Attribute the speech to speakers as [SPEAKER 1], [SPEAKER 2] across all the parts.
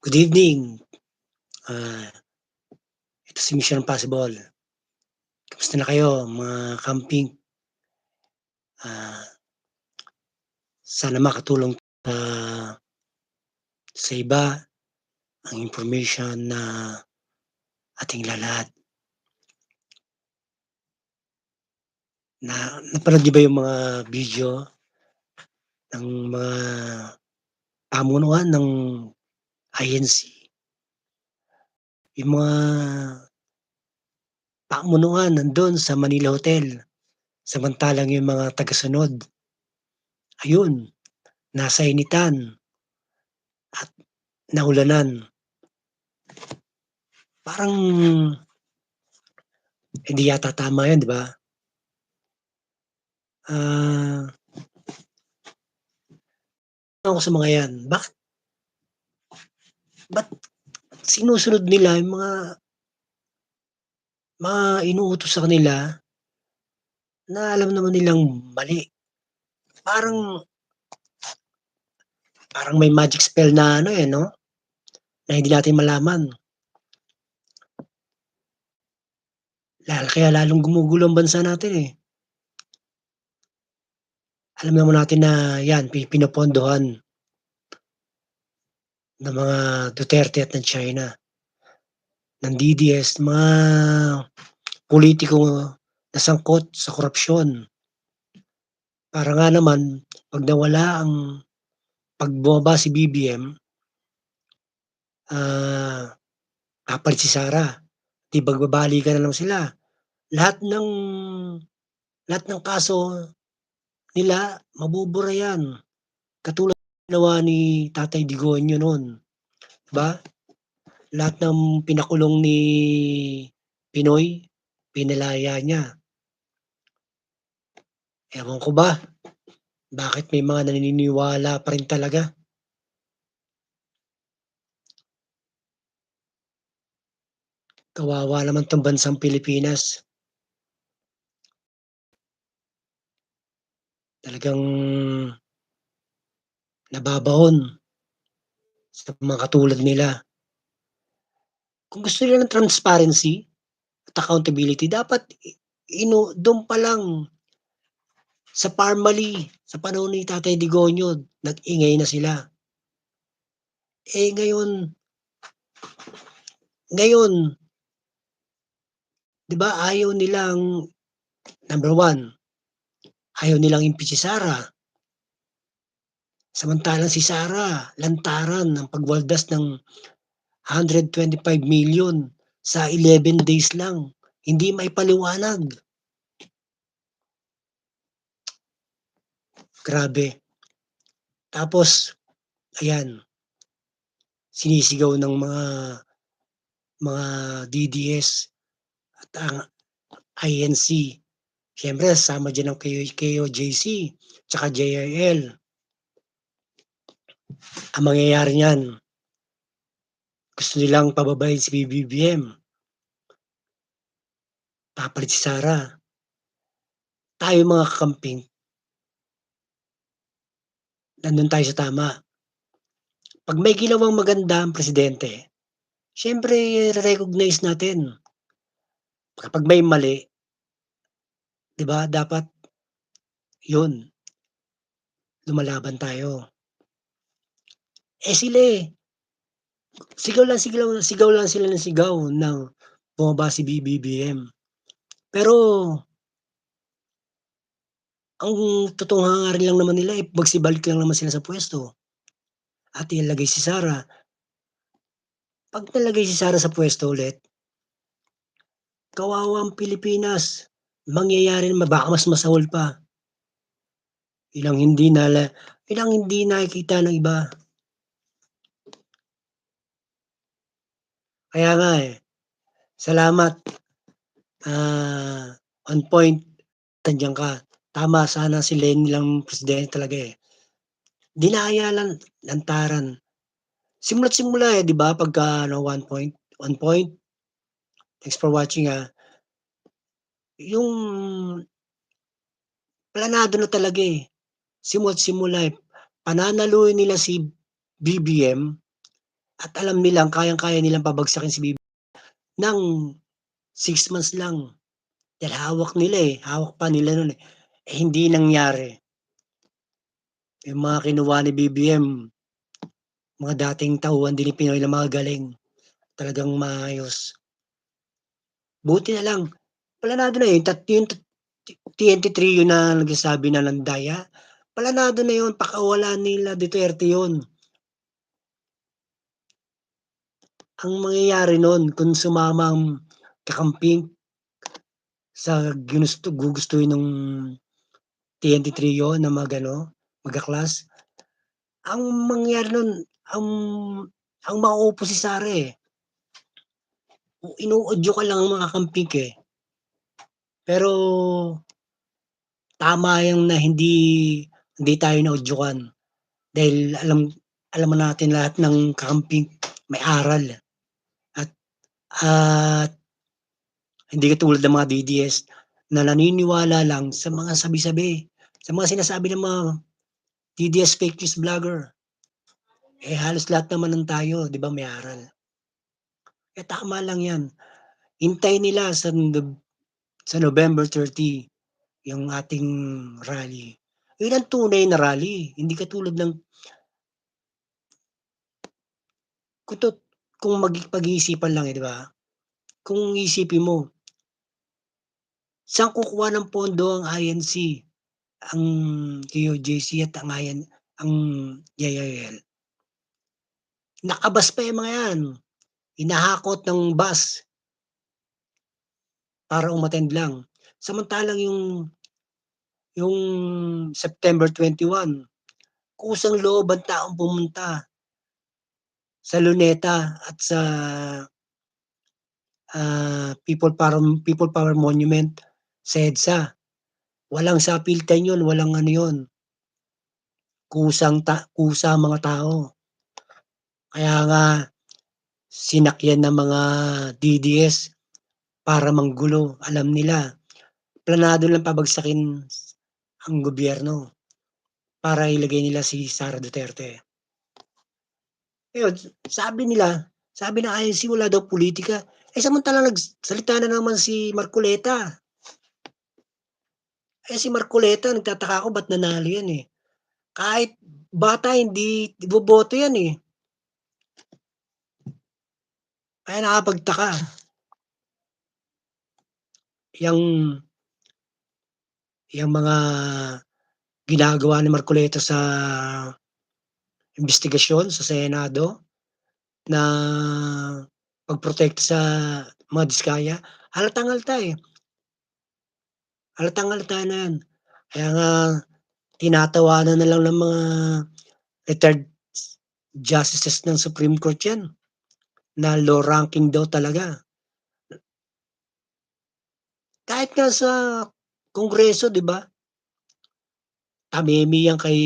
[SPEAKER 1] Good evening. Ah, ito si Mission Impossible. Kamusta na kayo mga camping? Ah, sana makatulong ah, sa iba ang information na ating lalat. Na napanood niyo ba yung mga video ng mga pamunuan ng INC? Yung mga pamunuan nandun sa Manila Hotel, samantalang yung mga tagasunod, ayun, nasa initan at naulanan. Parang hindi yata tama yun, 'di ba? Ah ako sa mga 'yan, bakit ba't sinusunod nila yung mga mga inuutos sa kanila na alam naman nilang mali. Parang parang may magic spell na ano, eh, 'no, na hindi natin malaman. Lalo kaya lalong gumugulo ang bansa natin, eh. Alam naman natin na 'yan pi pinopondohan ng mga Duterte at ng China. Ng DDS, mga pulitiko na sangkot sa korapsyon. Para nga naman 'pag nawala ang 'pag bumaba si BBM ah, papalit si Sara, 'di magbabalikan na naman sila. Lahat ng lahat ng kaso nila mabubura 'yan. Katulad ginawa ni Tatay Digonio nun, 'di ba? Lahat ng pinakulong ni Pinoy, pinalaya niya. Ewan ko ba, bakit may mga naniniwala pa rin talaga. Kawawa naman 'tong bansang Pilipinas. Talagang nababaon sa mga katulad nila. Kung gusto nila ng transparency at accountability dapat i inu dun pa lang sa Parmali, sa panahon ni Tatay Digonio nag-ingay na sila. Eh, ngayon ngayon 'di ba ayaw nilang number 1, ayaw nilang impeach si Sara. Samantalang si Sara lantaran ng pagwaldas ng 125,000,000 sa 11 days lang, hindi maipaliwanag. Grabe. Tapos ayan, sinisigaw ng mga mga DDS at ang INC. Siyempre kasama diyan ang K KOJC tsaka JRL. Ang mangyayari niyan gusto nilang pababain si BBM. Papalit si Sara. Tayo mga kakamping nandun tayo sa tama. 'Pag may ginawang maganda ang presidente, siyempre ire-recognize natin. Kapag may mali 'di ba dapat yun lumalaban tayo. Eh, sila, eh, sigaw lang sigaw sigaw lang sila ng sigaw na bumaba si BBM. Pero ang totoong hangarin lang naman nila, eh, magsibalik lang naman sila sa puwesto at ilagay si Sara. 'Pag nalagay si Sara sa puwesto ulit kawawa ang Pilipinas. Mangyayari naman baka mas masahol pa. Yun ang hindi nala yun ang hindi nakikita ng iba. Kaya nga, eh. Salamat. Ah, on point, nandiyan ka. Tama sana si Leni lang presidente talaga, eh. Dinaya lang, lantaran. Simula't simula, eh, 'di ba pagka ano, one point on point. Thanks for watching, ah. Yung planado na talaga, eh. Simula't simula, eh. Pananaluin nila si BBM At alam nilang kayang-kaya nilang pabagsakin si BBM ng 6 months lang. Dahil hawak nila, eh, hawak pa nila nun, eh. Eh, hindi nangyari. Yung mga kinuha ni BBM, mga dating tauhan din ni Pinoy na magagaling, talagang maayos. Buti na lang, planado na yun, tat yung TNT trio na nagsasabi na nandaya, planado na yun, pakawalan nila Duterte yun. Ang mangyayari nun kung sumama ang kakampi sa ginusto gugustuhin nung TNT trio na mag-ano, magka-clash, ang mangyayari nun, ang ang mauupo si Sara, eh. Ino-audio lang ang mga kakampi eh. Pero tama yang na hindi hindi tayo na-audyuhan dahil alam alam natin lahat ng kakamping may aral at hindi katulad ng mga DDS na naniniwala lang sa mga sabi-sabi, sa mga sinasabi ng mga DDS fake news vlogger. Eh, halos lahat naman ng tayo 'di ba may aral. Eh, tama lang 'yan. Hintayin nila sa sa November 30 yung ating rally. Yun ang tunay na rally, hindi katulad ng Kutot kung mag pag-iisipan lang, eh, 'di ba? Kung iisipin mo saan kukuha ng pondo ang INC, ang QJC at ang IN ang JIL? Naka-bus pa yung mga 'yan, hinahakot ng bus. Para umattend lang. Samantalang yung yung September 21, kusang-loob ang taong pumunta sa Luneta at sa ah, People Param People Power Monument sa EDSA. Walang sapilitan yun, walang ano yun. Kusang ta kusa mga tao. Kaya nga sinakyan ng mga DDS para manggulo, alam nila planado lang pabagsakin ang gobyerno para ilagay nila si Sara Duterte. Ayun, sabi nila, sabi ng INC wala daw pulitika, eh, samantalang nagsalita na naman si Marcoleta. Eh, si Marcoleta nagtataka ako ba't nanalo yan, eh. Kahit bata hindi iboboto yan, eh. Kaya nakapagtaka. Yang yang mga ginagawa ni Marcoleta sa investigasyon sa Senado na pagprotekta sa mga diskaya, halatang-halata, eh. Halatang-halata na yan. Kaya nga tinatawanan na lang ng mga retired justices ng Supreme Court yan, na low ranking daw talaga. Kahit nga sa Kongreso 'di ba? Tamimi yan kay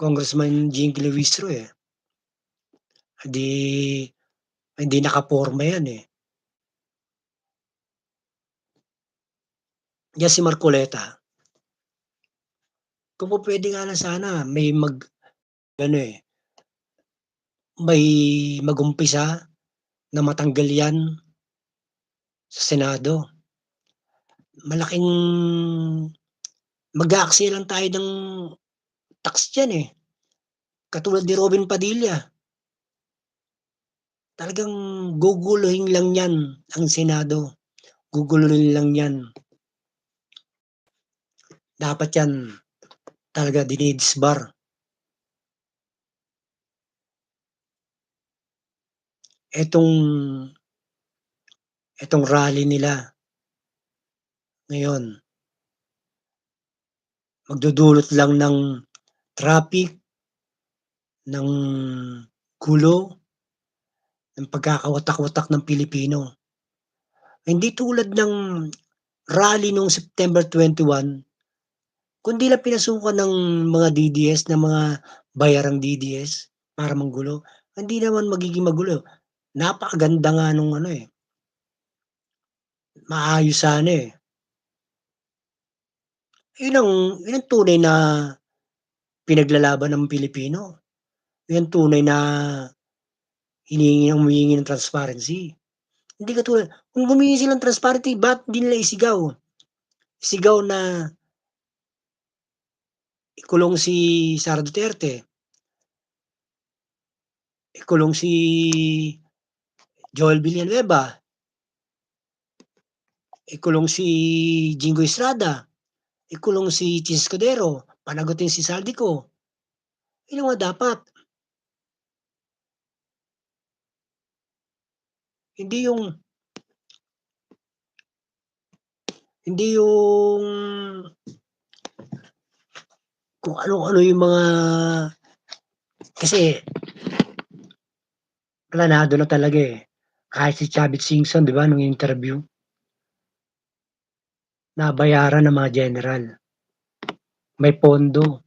[SPEAKER 1] Congressman Jinky Luistro, eh. Di hindi nakaporma yan, eh. Yan si Marcoleta. Kung pupuwede nga lang sana may mag ano, eh may mag-umpisa na matanggal yan sa Senado. Malaking mag-aaksaya lang tayo ng tax diyan, eh. Katulad ni Robin Padilla. Talagang guguluhin lang yan ang Senado, guguluhin lang yan. Dapat yan talaga dinidisbar. Etong etong rally nila ngayon magdudulot lang ng traffic, ng gulo, ng pagkakawatak-watak ng Pilipino. Hindi tulad ng rally nung September 21, kundi lang pinasukan ng mga DDS, ng mga bayarang DDS para manggulo, hindi naman magiging magulo. Napakaganda nga nung ano, eh. Maayos sana, eh. Yun ang yun ang tunay na pinaglalaban ng Pilipino. Yun ang tunay na hinihingi humihingi ng transparency. Hindi katulad kung humingi sila transparency ba't di nila isigaw? Sigaw na ikulong si Sara Duterte. Ikulong si Joel Villanueva. Ikulong si Jingo Estrada. Ikulong si Chis Escudero. Panagutin si Saldico. Yun ang mga dapat. Hindi yung hindi yung kung ano-ano yung mga kasi planado na talaga, eh. Kahit si Chavit Singson 'di ba nung interview nabayaran ng mga general. May pondo.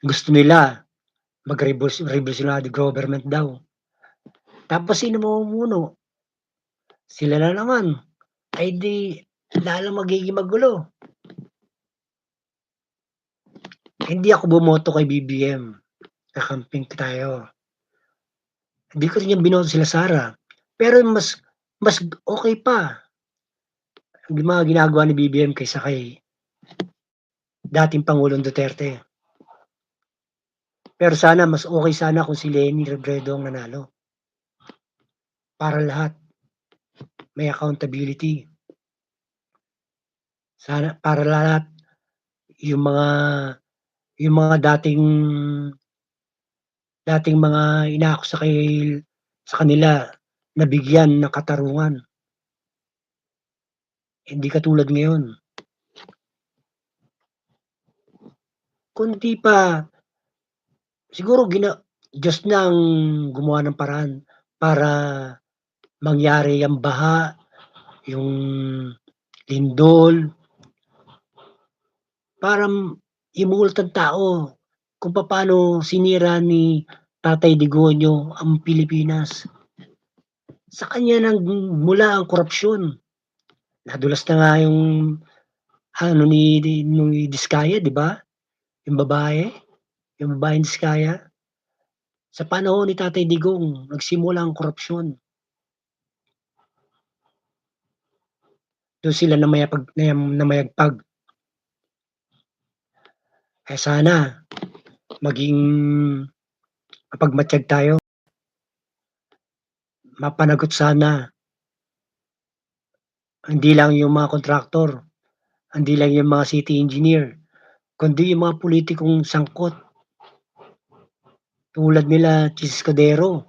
[SPEAKER 1] Gusto nila mag-rebus revolutionary government daw. Tapos sino mamumuno? Sila na naman. Ay di lalong magiging magulo. Hindi ako bumoto kay BBM. Kakamping tayo. Hindi ko rin yan binoto sila Sara. Pero mas mas okey pa yung mga ginagawa ni BBM kaysa kay dating Pangulong Duterte. Pero sana mas okey sana kung si Leni Robredo ang nanalo. Para lahat may accountability. Sana para lahat yung mga yung mga dating dating mga inaakusa kay sa kanila nabigyan ng katarungan. Hindi katulad ngayon. Kundi pa siguro gina Diyos na ang gumawa ng paraan para mangyari yang baha, yung lindol. Para imulat ang tao kung papaano sinira ni Tatay Digonyo ang Pilipinas. Sa kanya nagmula ang korapsyon. Nadulas na nga yung ano ni nung Diskaya 'di ba? Yung babae, yung babaeng Diskaya. Sa panahon ni Tatay Digong nagsimula ang korapsyon. Dun sila namayapag namayagpag. Eh, sana maging mapagmatyag tayo. Mapanagot sana. Hindi lang yung mga kontraktor, hindi lang yung mga city engineer, kundi yung mga pulitikong sangkot. Tulad nila Chis Escudero,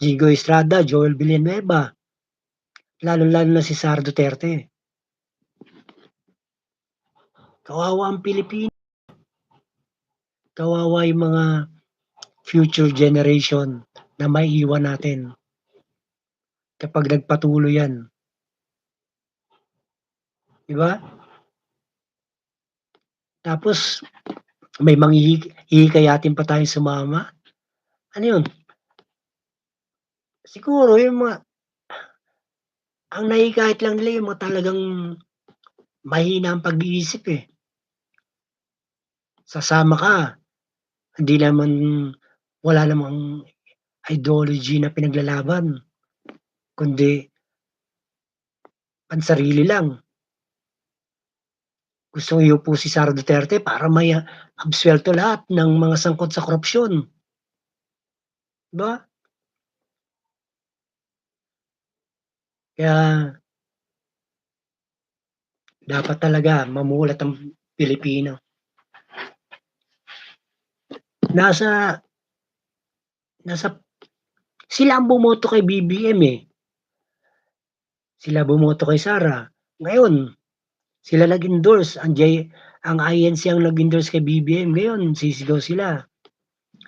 [SPEAKER 1] Jingo Estrada, Joel Villanueva. Lalong-lalo na si Sara Duterte. Kawawa ang Pilipino. Kawawa yung mga future generation na maiiwan natin. Kapag nagpatuloy yan. 'Di ba? Tapos may manghihi hihikayatin pa tayong sumama. Ano yun? Siguro yung mga ang nahihikayat lang nila yung mga talagang mahina ang pag-iisip, eh. Sasama ka, hindi naman wala namang ideology na pinaglalaban, kundi pansarili lang. Gustong iupo si Sara Duterte para may absuelto lahat ng mga sangkot sa korapsyon. 'Di ba? Kaya dapat talaga mamulat ang Pilipino. Nasa nasa sila ang bumoto kay BBM, eh. Sila bumoto kay Sara. Ngayon, sila nag-endorse, ang J ang INC ang nag-endorse kay BBM, ngayon sisigaw sila.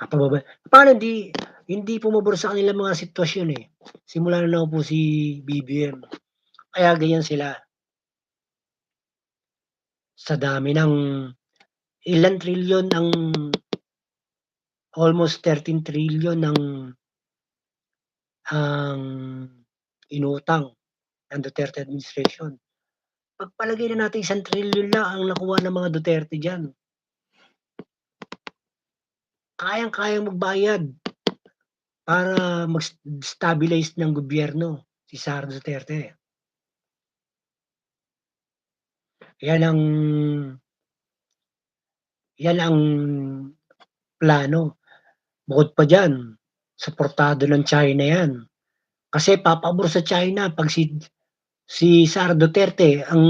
[SPEAKER 1] Ah, pababa paano hindi hindi pumabor sa kanila mga sitwasyon, eh. Simula na naupo si BBM. Kaya ganyan sila. Sa dami ng ilang trilyon ang almost 13 trillion ang ang inutang ng Duterte administration. Pagpalagay na natin isang trilyon lang ang nakuha ng mga Duterte diyan. kayang-kayang magbayad para mag-stabilize ng gobyerno si Sara Duterte. Yan ang yan ang plano. Bukod pa diyan, suportado ng China yan. Kasi papabor sa China 'pag si si Sara Duterte ang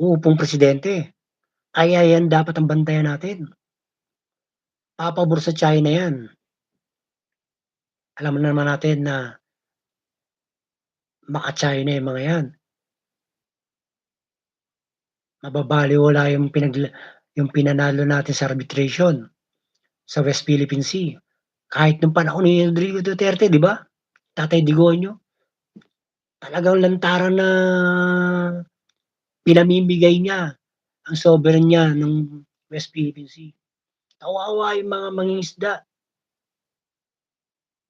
[SPEAKER 1] uupong presidente. Kaya yan dapat ang bantayan natin. Papabor sa China yan. Alam naman natin na maka-China yung mga yan. Mababalewala yung pinagla yung pinanalo natin sa arbitration sa West Philippine Sea. Kahit nung panahon ni Rodrigo Duterte, 'di ba? Tatay Digonio. Talagang lantaran na pinamimigay niya ang sovereign niya ng West Philippine Sea. Kawawa yung mga mangingisda.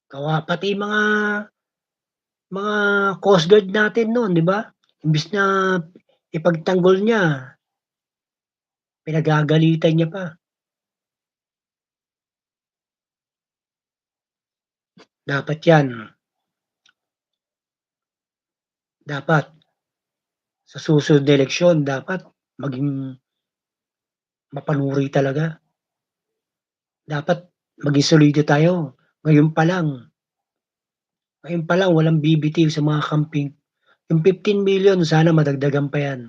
[SPEAKER 1] Kawa pati mga mga coast guard natin no'n, 'di ba? Imbes na ipagtanggol niya pinagagalitan niya pa. Dapat yan. Dapat sa susunod na eleksyon dapat maging mapanuri talaga. Dapat maging solido tayo ngayon pa lang. Ngayon pa lang walang bibitiw sa mga camping. Yung 15,000,000 sana madagdagan pa yan.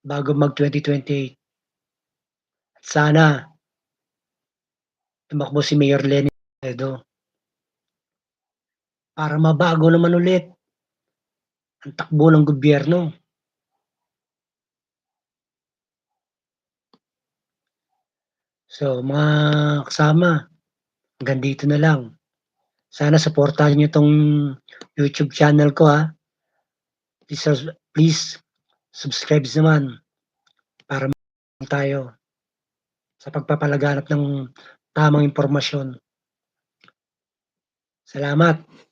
[SPEAKER 1] Bago mag-2028. Sana tumakbo si Mayor Leni Robredo. Para mabago naman ulit ang takbo ng gobyerno. So, mga kasama, hanggang dito na lang. Sana suportahan niyo 'tong YouTube channel ko, ha. Please please subscribe naman para tayo sa pagpapalaganap ng tamang impormasyon. Salamat.